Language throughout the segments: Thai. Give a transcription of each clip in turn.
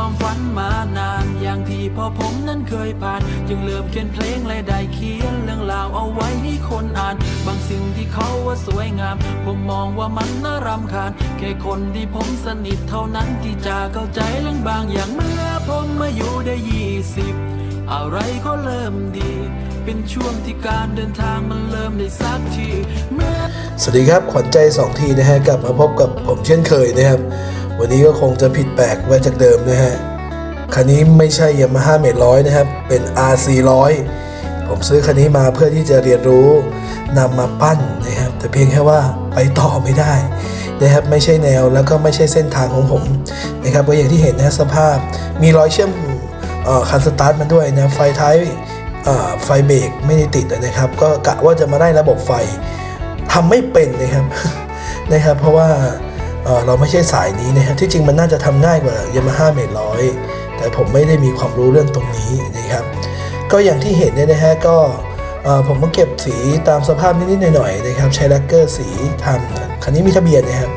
ความฝันมานาน อย่างที่พ่อผมนั้นเคยผ่าน จึงเริ่มเขียนเพลงและได้เขียนเรื่องราวเอาไว้ให้คนอ่าน บางสิ่งที่เขาว่าสวยงาม ผมมองว่ามันน่ารำคาญ แค่คนที่ผมสนิทเท่านั้นที่จะเข้าใจเรื่องบางอย่างเมื่อผมมาอยู่ได้ยี่สิบอะไรก็เริ่มดี เป็นช่วงที่การเดินทางมันเริ่มได้สักที เมื่อ สวัสดีครับ ขวัญใจ 2 ทีนะฮะกลับมาพบกับผมเช่นเคยนะครับ วันนี้ก็คงจะผิดแปลกไปจากเดิมนะฮะ คันนี้ไม่ใช่ Yamaha เมตร้อยนะครับ เป็น RC ร้อยผมซื้อคันนี้มาเพื่อที่จะเรียนรู้นำมาปั้นนะครับ แต่เพียงแค่ว่าไปต่อไม่ได้นะครับไม่ใช่แนวแล้วก็ไม่ใช่เส้นทางของผมนะครับก็อย่างที่เห็นนะสภาพ มีรอยเชื่อมคันสตาร์ทมาด้วยนะไฟท้ายไฟเบรกไม่ได้ติดนะครับ ก็กะว่าจะมาได้ระบบไฟทำไม่เป็นนะครับนะครับ เพราะว่า เราไม่ใช่สายนี้นะครับที่จริงมันน่าจะทำง่ายกว่า Yamaha เมตร้อยแต่ผมไม่ได้มีความรู้เรื่องตรงนี้นะครับ ก็อย่างที่เห็นเนี่ยนะฮะก็ผมก็เก็บสีตามสภาพนิดๆหน่อยๆนะครับใช้แลกเกอร์สีทำคันนี้มีทะเบียนนะครับ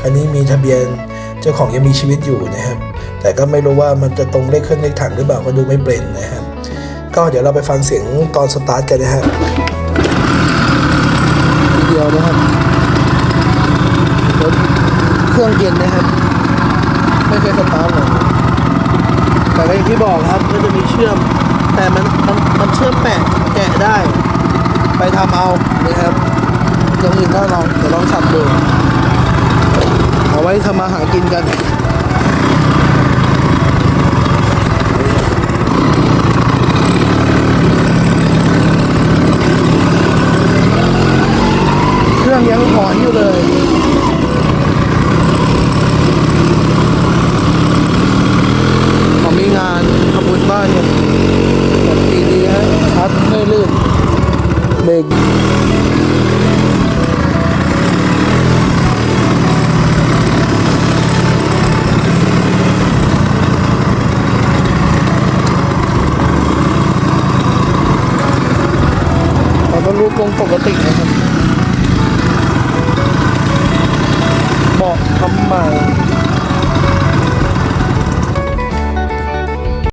คันนี้มีทะเบียนเจ้าของยังมีชีวิตอยู่นะครับ แต่ก็ไม่รู้ว่ามันจะตรงเลขเครื่องเลขถังหรือเปล่าก็ดูไม่เป็นนะครับก็เดี๋ยวเราไปฟังเสียงตอนสตาร์ทกันนะฮะเดียวนะครับ เครื่องเย็นนะครับ ไม่เคยสตาร์ทเลยแต่ก็อย่างที่บอกครับก็จะมีเชื่อม แต่มันมันมันเชื่อมแปะแกะได้ ไปทำเอานะครับอย่างอื่นก็ลองเดี๋ยวลองขับดูเอาไว้ทำมาหากินกันเครื่องยังหอนอยู่เลยเขามีงานขบุญบ้านเนี่ยแบบดี คัดไม่ลื่นเบรกแต่ก็รูปลงปกตินะครับเบาะทำใหม่